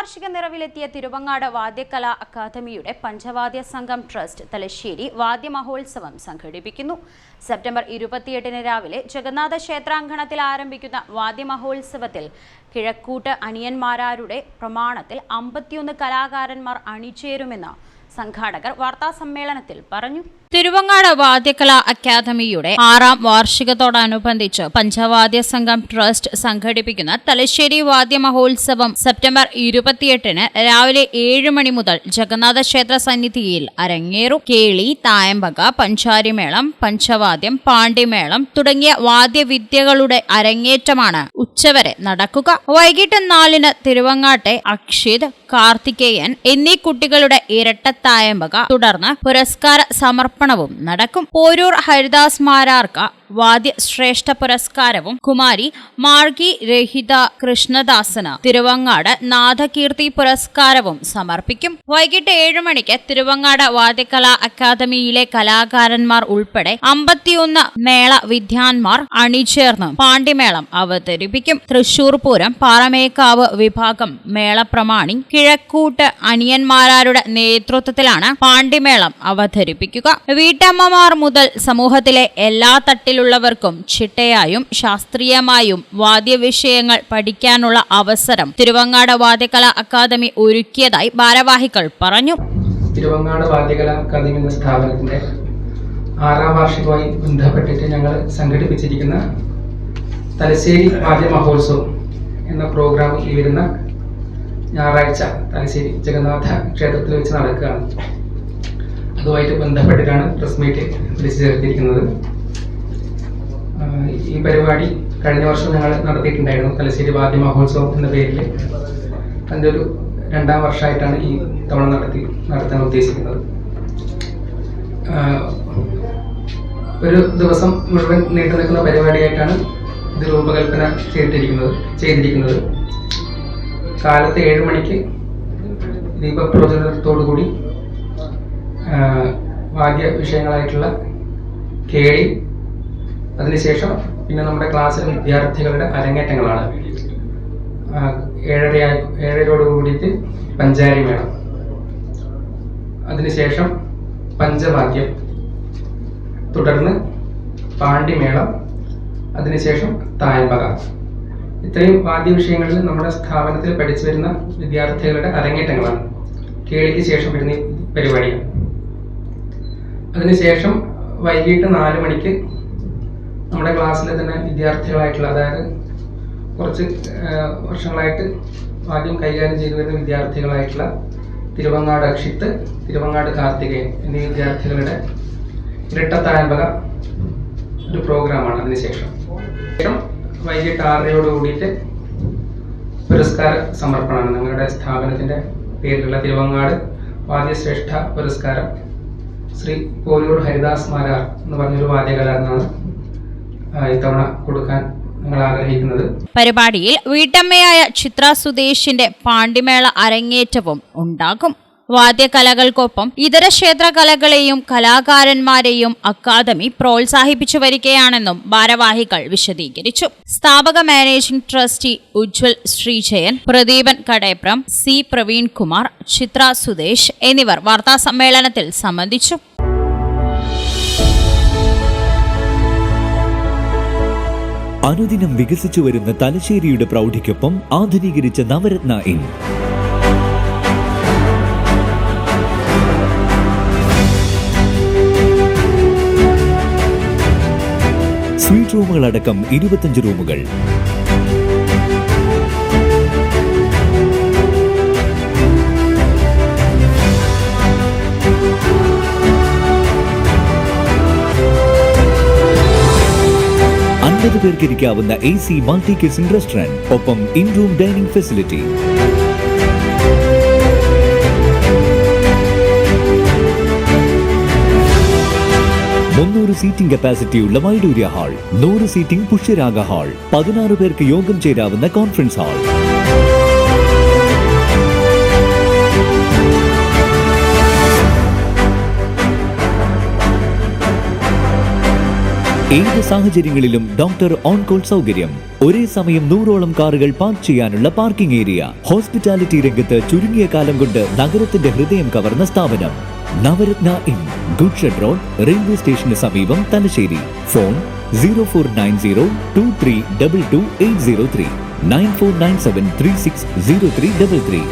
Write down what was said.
വാർഷിക നിറവിലെത്തിയ തിരുവങ്ങാട് വാദ്യകലാ അക്കാദമിയുടെ പഞ്ചവാദ്യ സംഘം ട്രസ്റ്റ് തലശ്ശേരി വാദ്യമഹോത്സവം സംഘടിപ്പിക്കുന്നു. സെപ്റ്റംബർ ഇരുപത്തിയെട്ടിന് രാവിലെ ജഗന്നാഥ ക്ഷേത്രാങ്കണത്തിൽ ആരംഭിക്കുന്ന വാദ്യമഹോത്സവത്തിൽ കിഴക്കൂട്ട് അണിയന്മാരാരുടെ പ്രമാണത്തിൽ അമ്പത്തിയൊന്ന് കലാകാരന്മാർ അണിചേരുമെന്ന് സംഘാടകർ വാർത്താസമ്മേളനത്തിൽ പറഞ്ഞു. തിരുവങ്ങാട് വാദ്യകലാ അക്കാദമിയുടെ ആറാം വാർഷികത്തോടനുബന്ധിച്ച് പഞ്ചവാദ്യ സംഘം ട്രസ്റ്റ് സംഘടിപ്പിക്കുന്ന തലശ്ശേരി വാദ്യ മഹോത്സവം സെപ്റ്റംബർ ഇരുപത്തിയെട്ടിന് രാവിലെ ഏഴ് മണി മുതൽ ജഗന്നാഥ ക്ഷേത്ര സന്നിധിയിൽ അരങ്ങേറു. കേളി തായമ്പക പഞ്ചാരിമേളം പഞ്ചവാദ്യം പാണ്ഡിമേളം തുടങ്ങിയ വാദ്യവിദ്യകളുടെ അരങ്ങേറ്റമാണ് ഉച്ചവരെ നടക്കുക. വൈകിട്ട് നാലിന് തിരുവങ്ങാട്ടെ അക്ഷിത് കാർത്തികേയൻ എന്നീ കുട്ടികളുടെ ഇരട്ടത്തായമ്പക തുടർന്ന് പുരസ്കാര സമർപ്പണവും നടക്കും. പോരൂർ ഹരിദാസ് മാരാർക്ക വാദ്യ ശ്രേഷ്ഠ പുരസ്കാരവും കുമാരി മാർഗി രഹിത കൃഷ്ണദാസന് തിരുവങ്ങാട് നാഥകീർത്തി പുരസ്കാരവും സമർപ്പിക്കും. വൈകിട്ട് ഏഴു മണിക്ക് തിരുവങ്ങാട് വാദ്യകലാ അക്കാദമിയിലെ കലാകാരന്മാർ ഉൾപ്പെടെ അമ്പത്തിയൊന്ന് മേള വിദ്യാൻമാർ അണിചേർന്ന് പാണ്ഡിമേളം അവതരിപ്പിക്കും. തൃശൂർ പൂരം പാറമേക്കാവ് വിഭാഗം മേളപ്രമാണി കിഴക്കൂട്ട് അണിയന്മാരാരുടെ നേതൃത്വത്തിലാണ് പാണ്ഡിമേളം അവതരിപ്പിക്കുക. വീട്ടമ്മമാർ മുതൽ സമൂഹത്തിലെ എല്ലാ തട്ടിലുള്ളവർക്കും ചിട്ടയായും ശാസ്ത്രീയമായും വാദ്യവിഷയങ്ങൾ പഠിക്കാനുള്ള അവസരം തിരുവങ്ങാട് വാദ്യകലാ അക്കാദമി ഒരുക്കിയതായി ഭാരവാഹികൾ പറഞ്ഞു. തിരുവങ്ങാട് വാദ്യകലാ അക്കാദമി എന്ന സ്ഥാപനത്തിന്റെ ആറാം വാർഷികവുമായി ബന്ധപ്പെട്ടിട്ട് ഞങ്ങൾ സംഘടിപ്പിച്ചിരിക്കുന്ന തലശ്ശേരി വാദ്യ മഹോത്സവം എന്ന പ്രോഗ്രാം ഈ വരുന്ന ഞായറാഴ്ച തലശ്ശേരി ജഗന്നാഥ ക്ഷേത്രത്തിൽ വെച്ച് നടക്കുകയാണ്. അതുമായിട്ട് ബന്ധപ്പെട്ടിട്ടാണ് പ്രസ് മീറ്റ് വിളിച്ചു ചേർത്തിരിക്കുന്നത്. ഈ പരിപാടി കഴിഞ്ഞ വർഷം ഞങ്ങൾ നടത്തിയിട്ടുണ്ടായിരുന്നു. തലശ്ശേരി വാദ്യ മഹോത്സവം എന്ന പേരിൽ. അതിന്റെ ഒരു രണ്ടാം വർഷമായിട്ടാണ് ഈ തവണ നടത്തി നടത്താൻ ഉദ്ദേശിക്കുന്നത്. ഒരു ദിവസം മുഴുവൻ നീണ്ടു നിൽക്കുന്ന പരിപാടിയായിട്ടാണ് ഇത് രൂപകൽപ്പന ചെയ്തിരിക്കുന്നത് ചെയ്തിരിക്കുന്നത്. കാലത്ത് ഏഴ് മണിക്ക് ദീപപ്രചോദനത്തോടു കൂടി വാദ്യ വിഷയങ്ങളായിട്ടുള്ള കേളി അതിനുശേഷം പിന്നെ നമ്മുടെ ക്ലാസ്സിലെ വിദ്യാർത്ഥികളുടെ അരങ്ങേറ്റങ്ങളാണ്. ഏഴര ഏഴരയോട് കൂടിയിട്ട് പഞ്ചാരി വേണം അതിനുശേഷം പഞ്ചവാക്യം. തുടർന്ന് പാണ്ഡിമേളം. അതിനുശേഷം തായമ്പക. ഇത്രയും വാദ്യ വിഷയങ്ങളിൽ നമ്മുടെ സ്ഥാപനത്തിൽ പഠിച്ചു വരുന്ന വിദ്യാർത്ഥികളുടെ അരങ്ങേറ്റങ്ങളാണ്. കേളിക്ക് ശേഷം വരുന്ന ഈ പരിപാടി അതിനുശേഷം വൈകിട്ട് നാല് മണിക്ക് നമ്മുടെ ക്ലാസ്സിലെ തന്നെ വിദ്യാർത്ഥികളായിട്ടുള്ള അതായത് കുറച്ച് വർഷങ്ങളായിട്ട് ആദ്യം കൈകാര്യം ചെയ്തു വരുന്ന വിദ്യാർത്ഥികളായിട്ടുള്ള തിരുവങ്ങാട് അക്ഷിത്ത് തിരുവങ്ങാട് കാർത്തികേയൻ എന്നീ വിദ്യാർത്ഥികളുടെ ഇരട്ടത്തായമ്പക ഒരു പ്രോഗ്രാമാണ് അതിനുശേഷം. ശേഷം വൈകിട്ട് ആറരയോട് കൂടിയിട്ട് പുരസ്കാര സമർപ്പണമാണ് ഞങ്ങളുടെ സ്ഥാപനത്തിന്റെ പേരിലുള്ള തിരുവങ്ങാട് വാദ്യശ്രേഷ്ഠ പുരസ്കാരം. ശ്രീ പോലൂർ ഹരിദാസ് മാരാർ എന്ന് പറഞ്ഞൊരു വാദ്യകലാകാരനാണ് ആ, ഇത്തവണ കൊടുക്കാൻ ഞങ്ങൾ ആഗ്രഹിക്കുന്നത്. പരിപാടിയിൽ വീട്ടമ്മയായ ചിത്ര സുദേശിന്റെ പാണ്ഡിമേള അരങ്ങേറ്റവും ഉണ്ടാകും. വാദ്യകലകൾക്കൊപ്പം ഇതര ക്ഷേത്രകലകളെയും കലാകാരന്മാരെയും അക്കാദമി പ്രോത്സാഹിപ്പിച്ചു വരികയാണെന്നും ഭാരവാഹികൾ വിശദീകരിച്ചു. സ്ഥാപക managing trustee Ujwal Sreejayan Pradeepan Kadeprom C Praveen Kumar Chitra Sudesh എന്നിവർ വാർത്താസമ്മേളനത്തിൽ സംബന്ധിച്ചു. അനുദിനം വികസിച്ചു വരുന്ന തലശ്ശേരിയുടെ പ്രൗഢിക്കൊപ്പം ആധുനീകരിച്ച നവരത്ന ഇൻ. സ്വീറ്റ് റൂമുകളടക്കം ഇരുപത്തഞ്ച് റൂമുകൾ അൻപത് പേർക്ക് ഇരിക്കാവുന്ന A C multi kitchen restaurant ഒപ്പം ഇൻ റൂം ഡൈനിങ് ഫെസിലിറ്റി മുന്നൂറ് സീറ്റിംഗ് കപ്പാസിറ്റിയുള്ള വൈഡൂര്യ ഹാൾ നൂറ് സീറ്റിംഗ് പുഷ്യരാഗ ഹാൾ പതിനാറ് പേർക്ക് യോഗം ചേരാവുന്ന കോൺഫറൻസ് ഹാൾ. ഏത് സാഹചര്യങ്ങളിലും ഡോക്ടർ ഓൺ കോൾ സൗകര്യം. ഒരേ സമയം നൂറോളം കാറുകൾ പാർക്ക് ചെയ്യാനുള്ള പാർക്കിംഗ് ഏരിയ. ഹോസ്പിറ്റാലിറ്റി രംഗത്ത് ചുരുങ്ങിയ കാലം കൊണ്ട് നഗരത്തിന്റെ ഹൃദയം കവർന്ന സ്ഥാപനം. Navaratna inn goods shed road railway സ്റ്റേഷന് സമീപം Thalassery. Phone zero four nine zero two three double two eight zero three. Nine four nine seven three six zero three double three.